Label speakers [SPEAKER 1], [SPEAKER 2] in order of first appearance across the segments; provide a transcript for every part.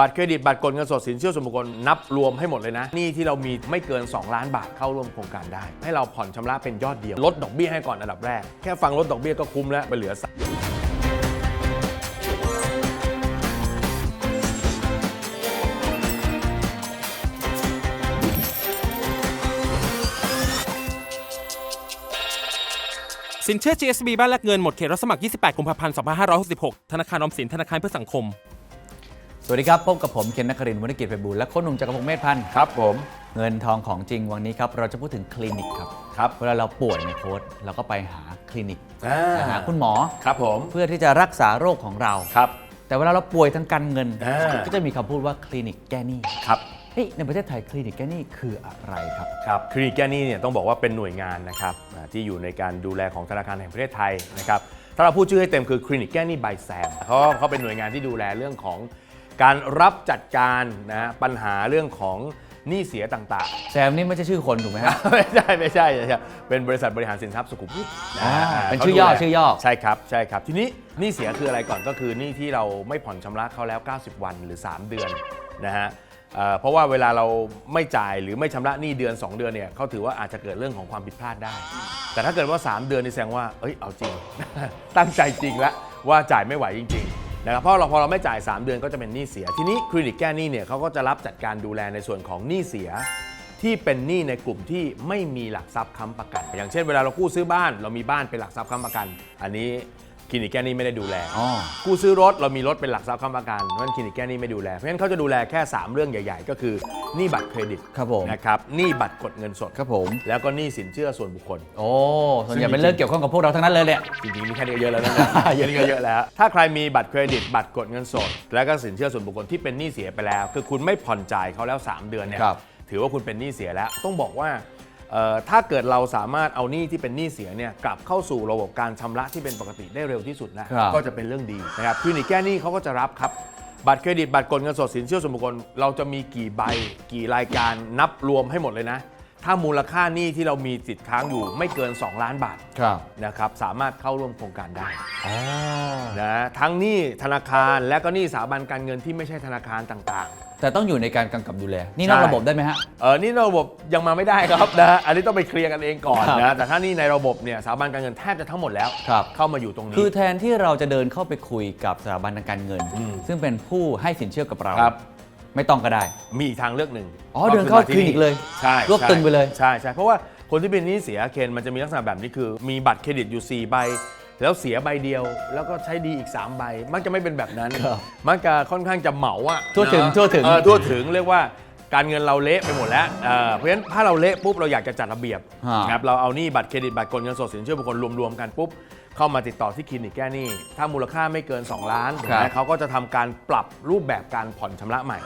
[SPEAKER 1] บัตรเครดิตบัตรกดเงินสดสินเชื่อส่วนบุคคลนับรวมให้หมดเลยนะหนี่ที่เรามีไม่เกิน 2 ล้านบาทเข้าร่วมโครงการได้ ให้เราผ่อนชำระเป็นยอดเดียวลดดอกเบี้ยให้ก่อนอันดับแรก แค่ฟังลดดอกเบี้ยก็คุ้มแล้วไปเหลือส
[SPEAKER 2] สินเชื่อ GSB บ้านแลกเงินหมดเขตรับสมัคร 28 กุมภาพันธ์ 2566 ธนาคารออมสิน ธนาคารเพื่อสังคม
[SPEAKER 3] สวัสดีครับ พบกับผมเคนนักครินทร์วรรณกิจไพบูลย์และโค้ชหนุ่มจักรพงศ์เมธพันธ์
[SPEAKER 1] ครับผม
[SPEAKER 3] เงินทองของจริงวันนี้ครับ เราจะพูดถึงคลินิกครับ
[SPEAKER 1] ครับ
[SPEAKER 3] เวลาเราป่วยในยโค้ชเราก็ไปหาคลินิก
[SPEAKER 1] อ่า
[SPEAKER 3] ไปหาคุณหมอ
[SPEAKER 1] ครับผม
[SPEAKER 3] เพื่อที่จะรักษาโรคของเรา
[SPEAKER 1] ครับ
[SPEAKER 3] แต่เวลาเราป่วยทางการเงิน
[SPEAKER 1] อ่า
[SPEAKER 3] ก็จะมีคำพูดว่าคลินิกแก้หนี้
[SPEAKER 1] ครับ
[SPEAKER 3] เฮ้ยในประเทศไทยคลินิกแก้หนี้คืออะไรครับ
[SPEAKER 1] ครับคลินิกแก้หนี้เนี่ยต้องบอกว่าเป็นหน่วยงานนะครับอ่าที่อยู่ในการดูแลของธนาคารแห่งประเทศไทยนะครับถ้าเราพูดชื่อให้เต็มคือคลินิกแก้หนี้บายแซมเขาเขาเป็นหน่วยงานที่ดูแลเรื่องของ การรับจัดการนะฮะปัญหาเรื่องของหนี้เสียต่างๆ
[SPEAKER 3] แซมนี่ไม่ใช่ชื่อคนถูกไหมฮะ
[SPEAKER 1] ไม่ใช่ไม่ใช่ไม่ใช่เป็นบริษัทบริหารสินทรัพย์สุขุมวิทนะ
[SPEAKER 3] อ่า
[SPEAKER 1] ฮะ
[SPEAKER 3] เป็น
[SPEAKER 1] ขา
[SPEAKER 3] ชื่อย่อ
[SPEAKER 1] ดูแล
[SPEAKER 3] ชื่อย่อ
[SPEAKER 1] ใช่ครับใช่ครับ ทีนี้หนี้เสียคืออะไรก่อนก็คือหนี้ที่เราไม่ผ่อนชำระเขาแล้ว 90 วันหรือ 3 เดือนนะฮะเอ่อเพราะว่าเวลาเราไม่จ่ายหรือไม่ชำระหนี้เดือน 2 เดือนเนี่ยเขาถือว่าอาจจะเกิดเรื่องของความผิดพลาดได้ แต่ถ้าเกิดว่า 3 เดือนนี่แสดงว่าเอ้ยเอาจริง ตั้งใจจริงแล้วว่าจ่ายไม่ไหวจริงๆ นะครับเพราะเราพอเราไม่จ่าย 3 เดือนก็จะเป็นหนี้เสีย ทีนี้คลินิกแก้หนี้เนี่ยเขาก็จะรับจัดการดูแลในส่วนของหนี้เสีย ที่เป็นหนี้ในกลุ่มที่ไม่มีหลักทรัพย์ค้ำประกัน อย่างเช่นเวลาเรากู้ซื้อบ้านเรามีบ้านเป็นหลักทรัพย์ค้ำประกัน อันนี้ ลินิกแก้หนี้ไม่ได้ดูแล
[SPEAKER 3] อ๋อ
[SPEAKER 1] กู้ซื้อรถเรามีรถเป็นหลักทรัพย์ค้ำประกันเพราะฉะนั้นคลินิกแก้หนี้ไม่ดูแล เพราะฉะนั้นเขาจะดูแลแค่ 3 เรื่องใหญ่ ๆ ก็คือหนี้บัตรเครดิต
[SPEAKER 3] ครับผม
[SPEAKER 1] นะครับหนี้บัตรกดเงินสด
[SPEAKER 3] ครับผม
[SPEAKER 1] แล้วก็หนี้สินเชื่อส่วนบุคคล
[SPEAKER 3] โอ้ส่วนใหญ่เป็นเรื่องเกี่ยวข้องกับพวกเราทั้งนั้นเลยเนี่ย
[SPEAKER 1] จริงๆมีแค่นี้ก็เยอะแล้วนะ เยอะนี้ก็เยอะแล้ว ถ้าใครมีบัตรเครดิต บัตรกดเงินสด แล้วก็สินเชื่อส่วนบุคคลที่เป็นหนี้เสียไปแล้ว คือคุณไม่ผ่อนจ่ายเขาแล้ว 3 เดือนเนี่ย
[SPEAKER 3] ครับ
[SPEAKER 1] ถือว่าคุณเป็นหนี้เสียแล้ว ต้องบอกว่าเอ่อ ถ้าเกิดเราสามารถเอาหนี้ที่เป็นหนี้เสียเนี่ยกลับเข้าสู่ระบบการชำระที่เป็นปกติได้เร็วที่สุดนะครับก็จะเป็นเรื่องดีนะครับคลินิกแก้หนี้เขาก็จะรับครับบัตรเครดิตบัตรกดเงินสดสินเชื่อส่วนบุคคลเราจะมีกี่ใบกี่รายการนับรวมให้หมดเลยนะ ถ้ามูลค่าหนี้ที่เรามีติดค้างอยู่ไม่เกิน 2 ล้านบาท
[SPEAKER 3] ครับ
[SPEAKER 1] นะครับสามารถเข้าร่วมโครงการได้
[SPEAKER 3] อ๋อ
[SPEAKER 1] นะทั้งหนี้ธนาคารและก็หนี้สถาบันการเงินที่ไม่ใช่ธนาคารต่าง
[SPEAKER 3] แต่ต้องอยู่ในการกำกับดูแล นี่นอก
[SPEAKER 1] ใช่
[SPEAKER 3] ระบบได้ไหมฮะ
[SPEAKER 1] ๆเออนี่นอกระบบยังมาไม่ได้ครับนะ อันนี้ต้องไปเคลียร์กันเองก่อน
[SPEAKER 3] ครับ
[SPEAKER 1] นะแต่ถ้านี่ในระบบเนี่ยสถาบันการเงินแทบจะทั้งหมดแล้ว
[SPEAKER 3] ครับ
[SPEAKER 1] เข้ามาอยู่ตรงนี้
[SPEAKER 3] คือแทนที่เราจะเดินเข้าไปคุยกับสถาบันทางการเงิน
[SPEAKER 1] อืม
[SPEAKER 3] ซึ่งเป็นผู้ให้สินเชื่อกับเรา
[SPEAKER 1] ครับ
[SPEAKER 3] ไม่ต้องก็ได้
[SPEAKER 1] มีอีกทางเลือกหนึ่ง
[SPEAKER 3] อ๋อเดินเข้า
[SPEAKER 1] ก็อมที่
[SPEAKER 3] คลินิกเลย
[SPEAKER 1] ใช่
[SPEAKER 3] รวบตึงไปเลย
[SPEAKER 1] ใช่ใช่เพราะว่าคนที่เป็นหนี้เสียเคนมันจะมีลักษณะแบบนี้คือ มีบัตรเครดิตอยู่ 4 ใบ แล้วเสียใบเดียว แล้วก็ใช้ดีอีก 3 ใบ มักจะไม่เป็นแบบนั้น
[SPEAKER 3] ครับ
[SPEAKER 1] มักจะค่อนข้างจะเหมาอะ
[SPEAKER 3] ทั่วถึง
[SPEAKER 1] นะ
[SPEAKER 3] ทั่วถึง
[SPEAKER 1] เออทั่วถึงเรียกว่าการเงินเราเละไปหมดแล้วเออเพราะฉะนั้นถ้าเราเละปุ๊บเราอยากจะจัดระเบียบ
[SPEAKER 3] ฮะ
[SPEAKER 1] นะครับเราเอาหนี้บัตรเครดิตบัตรกดเงินสดสินเชื่อบุคคลรวมๆกันปุ๊บ เข้ามาติดต่อที่คลินิกแก้หนี้ ถ้ามูลค่าไม่เกิน 2 ล้านถูกไหมเขาก็จะทำการปรับรูปแบบการผ่อนชำระใหม่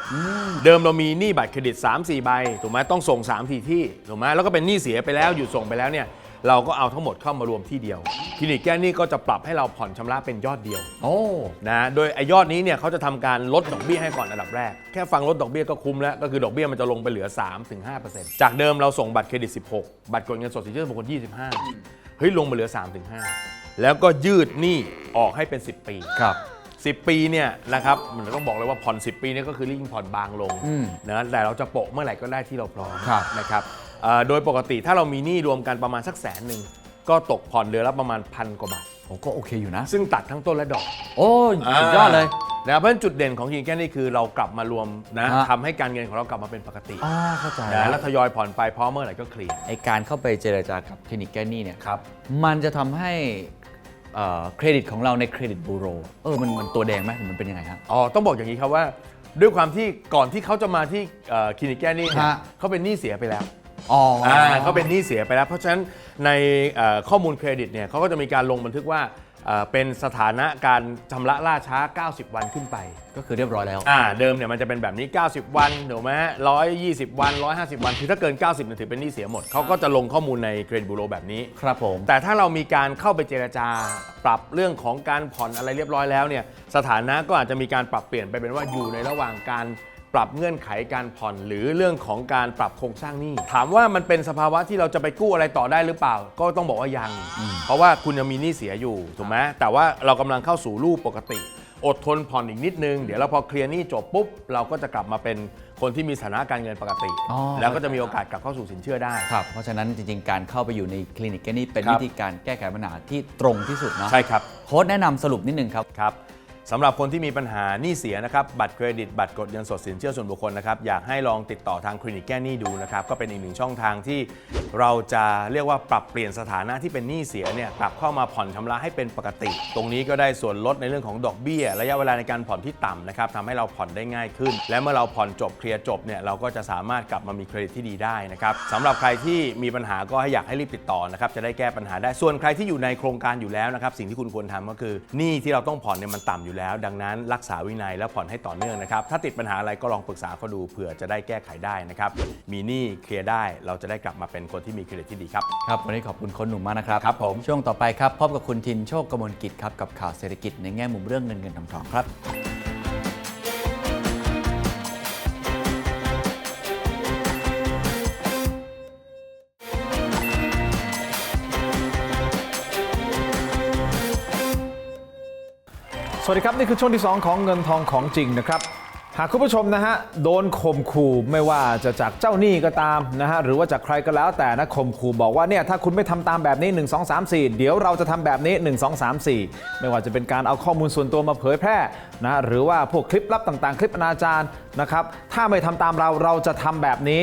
[SPEAKER 1] เดิมเรามีหนี้บัตรเครดิต 3 4 ใบถูกไหมต้องส่ง 3 ทีที่ถูกไหมแล้วก็เป็นหนี้เสียไปแล้วหยุดส่งไปแล้วเนี่ยเราก็เอาทั้งหมดเข้ามารวมที่เดียว คลินิกแก้หนี้ก็จะปรับให้เราผ่อนชำระเป็นยอดเดียว
[SPEAKER 3] โอ้
[SPEAKER 1] นะโดยไอ้ยอดนี้เนี่ยเขาจะทำการลดดอกเบี้ยให้ก่อนอันดับแรก แค่ฟังลดดอกเบี้ยก็คุ้มแล้ว ก็คือดอกเบี้ยมันจะลงไปเหลือ 3-5%จากเดิมเราส่งบัตรเครดิต 16 บัตรกดเงินสดสินเชื่อบุคคล25 เฮ้ย ลงมาเหลือ 3-5 แล้วก็ยืดหนี้ออกให้เป็น 10 ปี
[SPEAKER 3] ครับ
[SPEAKER 1] 10 ปีเนี่ยนะครับมันต้องบอกเลยว่าผ่อน 10 ปีเนี่ยก็คือยิ่งผ่อนบางลง
[SPEAKER 3] อืม
[SPEAKER 1] นะแต่เราจะโปะเมื่อไหร่ก็ได้ที่เราพร้อม
[SPEAKER 3] ครับ
[SPEAKER 1] นะครับเอ่อโดยปกติถ้าเรามีหนี้รวมกันประมาณสักแสนหนึ่งก็ตกผ่อนเดือนละประมาณพันกว่าบาท
[SPEAKER 3] โอ้ก็โอเคอยู่นะ
[SPEAKER 1] ซึ่งตัดทั้งต้นและดอก
[SPEAKER 3] โอ้สุดยอดเลย
[SPEAKER 1] นะครับเพราะฉะนั้นจุดเด่นของคิงแก้นี่คือเรากลับมารวมนะ
[SPEAKER 3] ฮะ
[SPEAKER 1] ทำให้การเงินของเรากลับมาเป็นปกติ
[SPEAKER 3] อ๋อเข้าใจ
[SPEAKER 1] นะ
[SPEAKER 3] แล้
[SPEAKER 1] แล้ววทยอยผ่อนไปพร้อมเมื่อไหร่ก็เคลียร์
[SPEAKER 3] ไอการเข้าไปเจรจากับคลินิกแก้หนี้เนี่ย
[SPEAKER 1] ครับ
[SPEAKER 3] มันจะทำให้ เอ่อเครดิตของเราในเครดิตบูโรเออมันมันตัวแดงไหมหรือมันเป็นยังไงฮะ
[SPEAKER 1] อ๋อต้องบอกอย่างนี้ครับว่า ด้วยความที่ก่อนที่เขาจะมาที่เอ่อคลินิกแก้หนี้เนี่ย
[SPEAKER 3] ฮะ
[SPEAKER 1] เขาเป็นหนี้เสียไปแล้ว
[SPEAKER 3] อ๋ออ
[SPEAKER 1] อ่าเขาเป็นหนี้เสียไปแล้ว เพราะฉะนั้นในเอ่อข้อมูลเครดิตเนี่ยเขาก็จะมีการลงบันทึกว่า เอ่อเป็นสถานะการชำระล่าช้า 90 วันขึ้นไป
[SPEAKER 3] ก็คือเรียบร้อยแล้ว
[SPEAKER 1] อ่าเดิมเนี่ยมันจะเป็นแบบนี้ 90 วันถูกไหมร้อยยี่สิบวัน 150 วันคือถ้าเกิน 90เนี่ยถือเป็นหนี้เสียหมดเขาก็จะลงข้อมูลในเครดิตบูโรแบบนี้
[SPEAKER 3] ครับผม
[SPEAKER 1] แต่ถ้าเรามีการเข้าไปเจรจา ปรับเรื่องของการผ่อนอะไรเรียบร้อยแล้วเนี่ยสถานะก็อาจจะมีการปรับเปลี่ยนไปเป็นว่าอยู่ในระหว่างการ ปรับเงื่อนไขการผ่อนหรือเรื่องของการปรับโครงสร้างหนี้ถามว่ามันเป็นสภาวะที่เราจะไปกู้อะไรต่อได้หรือเปล่า ก็ต้องบอกว่ายัง เพราะว่าคุณยังมีหนี้เสียอยู่ถูกไหมแต่ว่าเรากำลังเข้าสู่รูปปกติ อดทนผ่อนอีกนิดนึง เดี๋ยวเราพอเคลียร์หนี้จบปุ๊บ เราก็จะกลับมาเป็นคนที่มีสถานะการเงินปกติ
[SPEAKER 3] อ๋อ
[SPEAKER 1] แล้วก็จะมีโอกาสกลับเข้าสู่สินเชื่อได้
[SPEAKER 3] ครับ เพราะฉะนั้นจริงๆ การเข้าไปอยู่ในคลินิกแกนี่เป็น
[SPEAKER 1] ครับ
[SPEAKER 3] วิธีการแก้ไขปัญหาที่ตรงที่สุดเนาะ
[SPEAKER 1] ใช่ครับ
[SPEAKER 3] โค้ดแนะนำสรุปนิดนึงครับ
[SPEAKER 1] ครับ สำหรับคนที่มีปัญหาหนี้เสียนะครับบัตรเครดิตบัตรกดเงินสดสินเชื่อส่วนบุคคลนะครับอยากให้ลองติดต่อทางคลินิกแก้หนี้ดูนะครับก็เป็นอีกหนึ่งช่องทางที่เราจะเรียกว่าปรับเปลี่ยนสถานะที่เป็นหนี้เสียเนี่ยกลับเข้ามาผ่อนชำระให้เป็นปกติ ตรงนี้ก็ได้ส่วนลดในเรื่องของดอกเบี้ย ระยะเวลาในการผ่อนที่ต่ำนะครับทำให้เราผ่อนได้ง่ายขึ้น และเมื่อเราผ่อนจบเคลียร์จบเนี่ยเราก็จะสามารถกลับมามีเครดิตที่ดีได้นะครับสำหรับใครที่มีปัญหาก็ให้อยากให้รีบติดต่อนะครับจะได้แก้ปัญหาได้ส่วนใครที่อยู่ในโครงการอยู่แล้วนะครับสิ่งที่คุณควรทำก็คือหนี้ที่เราต้องผ่อนเนี่ยมันต่ำอยู่แล้ว ดังนั้นรักษาวินัยและผ่อนให้ต่อเนื่องนะครับ ถ้าติดปัญหาอะไรก็ลองปรึกษาเขาดูเผื่อจะได้แก้ไขได้นะครับ มีหนี้เคลียร์ได้เราจะได้กลับมาเป็นคนที่มีเครดิตที่ดีครับ
[SPEAKER 3] ครับวันนี้ขอบคุณคนหนุ่มมากนะครับ
[SPEAKER 1] ครับผม
[SPEAKER 3] ช่วงต่อไปครับพบกับคุณทินโชคกมลกิจครับกับข่าวเศรษฐกิจในแง่มุมเรื่องเงินเงินทองทองครับ
[SPEAKER 4] สวัสดีครับ นี่คือช่วงที่ 2 ของเงินทองของจริงนะครับ หากคุณผู้ชมนะฮะโดนข่มขู่ไม่ว่าจะจากเจ้าหนี้ก็ตามนะฮะหรือว่าจากใครก็แล้วแต่นะข่มขู่บอกว่าเนี่ยถ้าคุณไม่ทำตามแบบนี้ 1 2 3 4 เดี๋ยวเราจะทำแบบนี้ 1 2 3 4 ไม่ว่าจะเป็นการเอาข้อมูลส่วนตัวมาเผยแพร่นะหรือว่าพวกคลิปลับต่างๆ คลิปอนาจารนะครับถ้าไม่ทำตามเราเราจะทำแบบนี้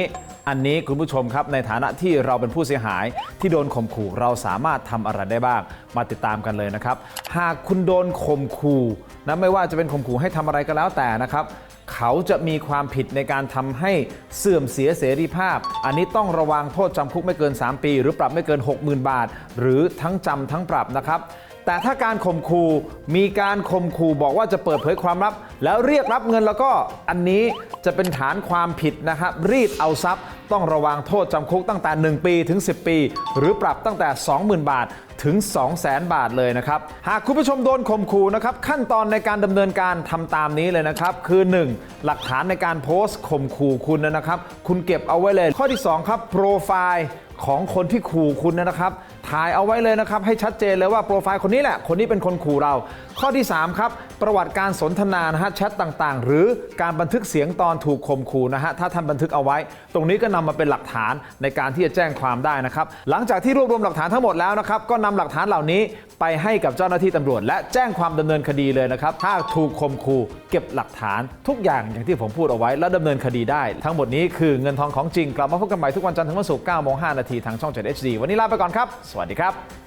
[SPEAKER 4] อันนี้คุณผู้ชมครับในฐานะที่เราเป็นผู้เสียหาย ที่โดนข่มขู่เราสามารถทำอะไรได้บ้าง มาติดตามกันเลยนะครับ หากคุณโดนข่มขู่นะไม่ว่าจะเป็นข่มขู่ให้ทำอะไรก็แล้วแต่นะครับเขาจะมีความผิดในการทำให้เสื่อมเสียเสรีภาพ อันนี้ต้องระวังโทษจำคุกไม่เกิน 3 ปี หรือปรับไม่เกิน 60,000 บาท หรือทั้งจำทั้งปรับนะครับ แต่ถ้าการข่มขู่มีการข่มขู่บอกว่าจะเปิดเผยความลับ แล้วเรียกรับเงินแล้วก็อันนี้จะเป็นฐานความผิดนะครับ รีดเอาทรัพย์ ต้องระวังโทษจำคุกตั้งแต่ 1 ปีถึง 10 ปี หรือปรับตั้งแต่ 20,000 บาทถึง 200,000 บาทเลยนะครับ หากคุณผู้ชมโดนข่มขู่นะครับขั้นตอนในการดำเนินการทำตามนี้เลยนะครับ คือ 1. หลักฐานในการโพสต์ข่มขู่คุณนะครับ คุณเก็บเอาไว้เลย ข้อที่ 2 ครับโปรไฟล์ของคนที่ขู่คุณนะครับ ถ่ายเอาไว้เลยนะครับ ให้ชัดเจนเลยว่าโปรไฟล์คนนี้แหละ คนนี้เป็นคนขู่เรา ข้อที่ 3 ครับ ประวัติการสนทนานะฮะแชทต่างๆ หรือการบันทึกเสียงตอนถูกข่มขู่นะฮะถ้าท่านบันทึกเอาไว้ ตรงนี้ก็นำมาเป็นหลักฐานในการที่จะแจ้งความได้นะครับหลังจากที่รวบรวมหลักฐานทั้งหมดแล้วนะครับก็นำหลักฐานเหล่านี้ไปให้กับเจ้าหน้าที่ตำรวจ และแจ้งความดำเนินคดีเลยนะครับถ้าถูกข่มขู่เก็บหลักฐานทุกอย่างอย่างที่ผมพูดเอาไว้ แล้วดำเนินคดีได้ ทั้งหมดนี้คือเงินทองของจริงกลับมาพบกันใหม่ทุกวันจันทร์ถึงวันศุกร์9โมง5นาทีทางช่อง 7 HD วันนี้ลาไปก่อนครับสวัสดีครับ